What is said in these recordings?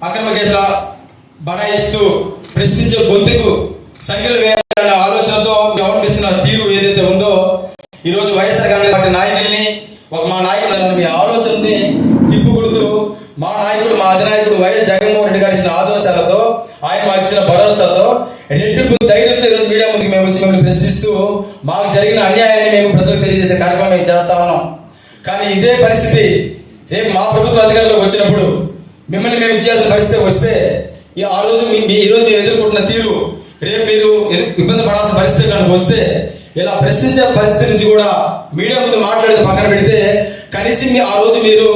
అక్రమ కేసుల బడాయిస్తూ ప్రశ్నించే గొంతుకు సంఖ్యలు వేయాలన్న ఆలోచనతో వ్యవహరిస్తున్న తీరు ఏదైతే ఉందో ఈరోజు వైఎస్ఆర్ కాంగ్రెస్ పార్టీ నాయకుల్ని ఒక మా నాయకుడు మీ ఆలోచనని తిప్పుకొడుతూ మా నాయకుడు మా అధినాయకుడు వైఎస్ జగన్మోహన్ రెడ్డి గారు ఇచ్చిన ఆదేశాలతో ఆయన మాకు ఇచ్చిన భరోసాతో రెట్టింపు ధైర్యంతో ఈరోజు మీడియా ముందుకు మేము వచ్చి మిమ్మల్ని ప్రశ్నిస్తూ మాకు జరిగిన అన్యాయాన్ని మేము ప్రజలకు తెలియజేసే కార్యక్రమం మేము చేస్తా ఉన్నాం. కానీ ఇదే పరిస్థితి రేపు మా ప్రభుత్వ అధికారులకు వచ్చినప్పుడు మిమ్మల్ని మేము ఇచ్చేయాల్సిన పరిస్థితి వస్తే ఈ ఆ రోజు మీ ఈ రోజు మీరు ఎదుర్కొంటున్న తీరు రేపు మీరు ఇబ్బంది పడాల్సిన పరిస్థితి కనుక వస్తే ఇలా ప్రశ్నించే పరిస్థితి నుంచి కూడా మీడియా ముందు మాట్లాడేది పక్కన పెడితే కనీసం మీ ఆ రోజు మీరు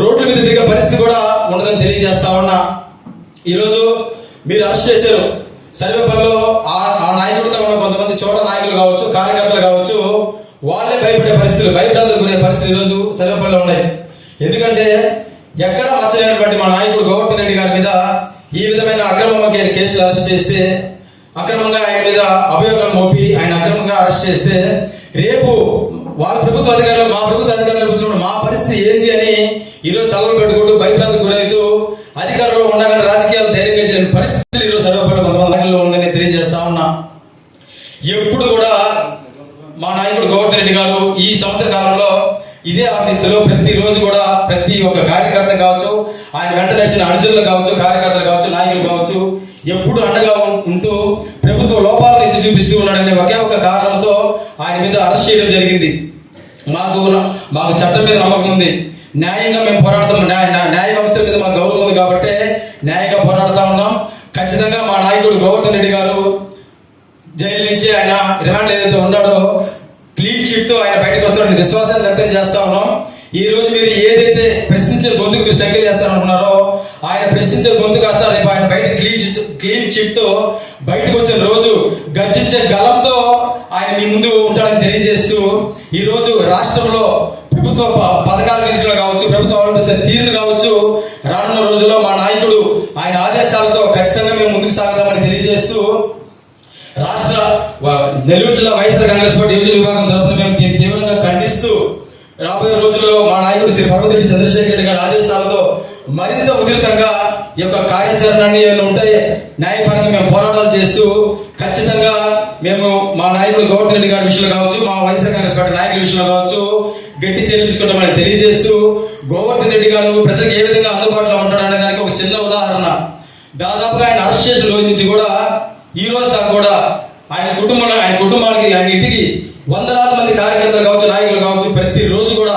రోడ్ల మీద తిరిగే పరిస్థితి కూడా ఉండదని తెలియజేస్తా ఉన్నా. ఈరోజు మీరు అరెస్ట్ చేశారు. సర్వేపల్లిలో ఆ ఆ నాయకుడితో ఉన్న కొంతమంది చోట నాయకులు కావచ్చు కార్యకర్తలు కావచ్చు వాళ్ళే భయపడే పరిస్థితులు భయభ్రాంతులు కొనే పరిస్థితులు ఈరోజు సర్వేపల్లిలో ఉన్నాయి. ఎందుకంటే ఎక్కడ మచ్చలేనటువంటి మా నాయకుడు గోవర్ధన్ రెడ్డి గారి మీద ఈ విధమైన అక్రమంగా కేసులు అరెస్ట్ చేస్తే అక్రమంగా ఆయన మీద అభియోగం మోపి ఆయన అక్రమంగా అరెస్ట్ చేస్తే రేపు వాళ్ళ ప్రభుత్వ అధికారులు మా ప్రభుత్వ అధికారులు కూర్చున్నాడు మా పరిస్థితి ఏంది అని ఈరోజు తలలు పెట్టుకుంటూ భయభ్రాంతి గురవుతూ అధికారంలో ఉండగానే రాజకీయాలు ధైర్యంగా చేయని పరిస్థితులు ఈరోజు సర్వపల్లి కొంతమంది ఉందని తెలియజేస్తా ఉన్నా. ఎప్పుడు కూడా మా నాయకుడు గోవర్ధన్ రెడ్డి గారు ఈ సంవత్సర కాలంలో ఇదే ఆఫీసులో ప్రతి రోజు కూడా ప్రతి ఒక్క కార్యకర్త కావచ్చు ఆయన వెంట నడిచిన అనుచరులు కావచ్చు కార్యకర్తలు కావచ్చు నాయకులు కావచ్చు ఎప్పుడు అండగా ఉంటూ ప్రభుత్వ లోపాలను ఎత్తి చూపిస్తూ ఉన్నాడనే ఒకే ఒక కారణంతో ఆయన మీద అరెస్ట్ చేయడం జరిగింది. మాకు మాకు చట్టం మీద నమ్మకం ఉంది. న్యాయంగా మేము పోరాడతాం న్యాయ న్యాయ- న్యాయ వ్యవస్థ మీద మాకు గౌరవం ఉంది కాబట్టి న్యాయంగా పోరాడుతా ఉన్నాం. ఖచ్చితంగా మా నాయకుడు గోవర్ధన్ రెడ్డి గారు జైలు నుంచి ఆయన రిమాండ్ ఏదైతే ఉన్నాడో క్లీన్ చిట్తో ఆయన బయటకు వస్తాడని విశ్వాసాన్ని వ్యక్తం చేస్తా ఉన్నాం. ఈ రోజు మీరు ఏదైతే ప్రశ్నించే గొంతుకు మీరు సంఖ్యలు చేస్తారనుకున్నారో ఆయన ప్రశ్నించే గొంతు కాస్త రేపు ఆయన బయట క్లీన్ చిట్ క్లీన్ చిట్తో బయటకు వచ్చిన రోజు గర్జించే గలంతో ఆయన మీ ముందు ఉంటాడని తెలియజేస్తూ ఈ రోజు రాష్ట్రంలో ప్రభుత్వ పథకాల విషయంలో కావచ్చు ప్రభుత్వం అవలంబిస్తున్న తీరును కావచ్చు రానున్న రోజుల్లో మా నాయకుడు ఆయన ఆదేశాలతో ఖచ్చితంగా మేము ముందుకు సాగుతామని తెలియజేస్తూ రాష్ట్ర నెల్లూరు జిల్లా వైఎస్ఆర్ కాంగ్రెస్ పార్టీ డివిజన్ విభాగం తరఫున మేము తీవ్రంగా ఖండిస్తూ రాబోయే రోజుల్లో మా నాయకుడు శ్రీ పర్వతిరెడ్డి చంద్రశేఖర్ రెడ్డి గారి ఆదేశాలతో మరింత ఉధృతంగా ఈ యొక్క కార్యాచరణని ఉంటే న్యాయపరంగా మేము పోరాటాలు చేస్తూ ఖచ్చితంగా మేము మా నాయకుడు గౌతమ్ రెడ్డి గారి విషయంలో కావచ్చు మా వైఎస్ఆర్ కాంగ్రెస్ పార్టీ నాయకుల విషయంలో కావచ్చు గట్టి చర్యలు తీసుకుంటామని తెలియజేస్తూ గోవర్ధన్ రెడ్డి గారు ప్రజలకు ఏ విధంగా అందుబాటులో ఉంటాడు అనే దానికి ఒక చిన్న ఉదాహరణ. దాదాపుగా ఆయన అరెస్ట్ చేసిన రోజు నుంచి కూడా ఈ రోజు దాకా కూడా ఆయన కుటుంబంలో ఆయన కుటుంబానికి ఆయన ఇంటికి వందలాది మంది కార్యకర్తలు కావచ్చు నాయకులు కావచ్చు ప్రతి రోజు కూడా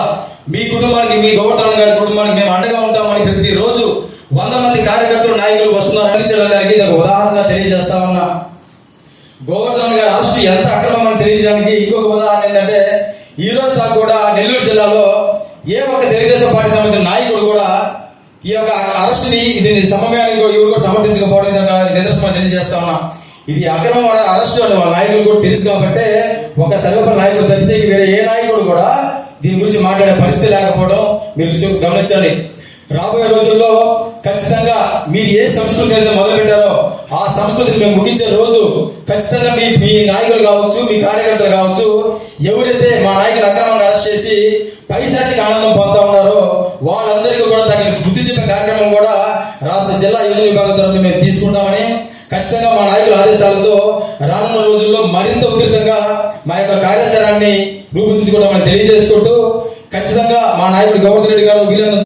మీ కుటుంబానికి మీ గౌతమ్ గారి కుటుంబానికి మేము అండగా ఉంటామని ప్రతి రోజు వంద మంది కార్యకర్తలు నాయకులు వస్తున్నారు. అందించడం దానికి ఇది ఒక ఉదాహరణ తెలియజేస్తా ఉన్నా. గోవర్ధన్ గారి అరెస్ట్ ఎంత అక్రమం అని తెలియజేయడానికి ఇంకొక ఉదాహరణ ఏంటంటే ఈ రోజు దాకా కూడా నెల్లూరు జిల్లాలో ఏ ఒక్క తెలుగుదేశం పార్టీ సంబంధించిన నాయకుడు కూడా ఈ యొక్క అరెస్ట్ని దీని సమయానికి కూడా ఎవరు కూడా సమర్థించకపోవడం ఇది ఒక నిదర్శనం తెలియజేస్తా ఉన్నా. ఇది అక్రమం అరెస్ట్ అని వాళ్ళ నాయకులు కూడా తెలుసు కాబట్టి ఒక సర్వపల నాయకుడు తప్పితే వేరే ఏ నాయకుడు కూడా దీని గురించి మాట్లాడే పరిస్థితి లేకపోవడం మీరు చూ- గమనించాలి రాబోయే రోజుల్లో ఖచ్చితంగా మీరు ఏ సంస్కృతి అయితే మొదలు పెట్టారో ఆ సంస్కృతిని మేము ముగించే రోజు ఖచ్చితంగా మీ మీ నాయకులు కావచ్చు మీ కార్యకర్తలు కావచ్చు ఎవరైతే మా నాయకులు అక్రమంగా అరెస్ట్ చేసి పైశాచిక ఆనందం పొందుతా ఉన్నారో వాళ్ళందరికీ కూడా తగిన బుద్ధి చెప్పే కార్యక్రమం కూడా రాష్ట్ర జిల్లా యోజన విభాగం తరఫున మేము తీసుకుంటామని ఖచ్చితంగా మా నాయకుల ఆదేశాలతో రానున్న రోజుల్లో మరింత ఉధృతంగా మా యొక్క కార్యాచరణని రూపొందించుకోవడం తెలియజేసుకుంటూ ఖచ్చితంగా మా నాయకుడు గౌతమ్ రెడ్డి గారు వీళ్ళందరూ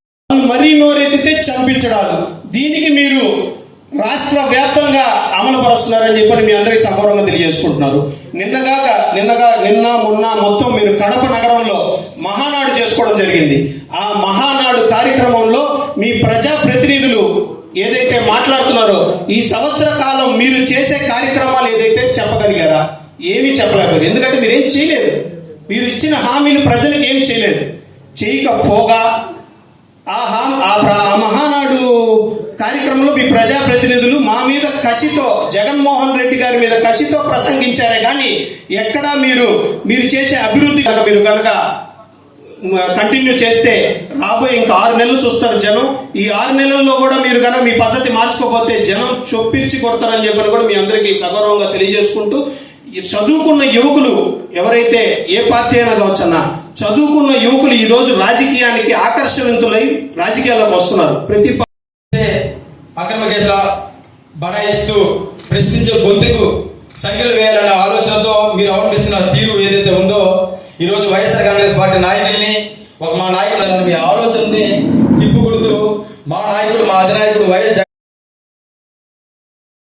మరీ నోరెత్తితే చంపించడాలు. దీనికి మీరు రాష్ట్ర వ్యాప్తంగా అమలు పరుస్తున్నారని చెప్పని మీ అందరికీ సగౌరవంగా తెలియజేసుకుంటున్నారు. నిన్నగాక నిన్నగా నిన్న మొన్న మొత్తం మీరు కడప నగరంలో మహానాడు చేసుకోవడం జరిగింది. ఆ మహానాడు కార్యక్రమంలో మీ ప్రజా ప్రతినిధులు ఏదైతే మాట్లాడుతున్నారో ఈ సంవత్సర మీరు చేసే కార్యక్రమాలు ఏదైతే చెప్పగలిగారా? ఏమీ చెప్పలేకపోయారు. ఎందుకంటే మీరు ఏం చేయలేదు. మీరు ఇచ్చిన హామీలు ప్రజలకు ఏం చేయలేదు. చేయకపోగా ఆ హా ఆ ఆ మహానాడు కార్యక్రమంలో మీ ప్రజాప్రతినిధులు మా మీద కసితో జగన్మోహన్ రెడ్డి గారి మీద కసితో ప్రసంగించారే కానీ ఎక్కడా మీరు మీరు చేసే అభివృద్ధి కనుక మీరు కనుక కంటిన్యూ చేస్తే రాబోయే ఇంకా ఆరు నెలలు చూస్తారు జనం. ఈ ఆరు నెలల్లో కూడా మీరు కనుక మీ పద్ధతి మార్చుకోకపోతే జనం చొప్పించి కొడతారని చెప్పని కూడా మీ అందరికీ సగౌరవంగా తెలియజేసుకుంటూ చదువుకున్న యువకులు ఎవరైతే ఏ పార్టీ అయినా కావచ్చన్నా చదువుకున్న యువకులు ఈ రోజు రాజకీయానికి ఆకర్షవంతులై రాజకీయాల్లోకి వస్తున్నారు. ప్రతి పా- అక్రమ కేసుల బడాయిస్తూ ప్రశ్నించే గొంతుకు సంఖ్యలు వేయాలన్న ఆలోచనతో మీరు అవలంబిస్తున్న తీరు ఏదైతే ఉందో ఈరోజు వైఎస్ఆర్ కాంగ్రెస్ పార్టీ నాయకుల్ని ఒక మా నాయకులను మీ ఆలోచనని తిప్పుకొడుతూ మా నాయకుడు మా అధినాయకుడు వైఎస్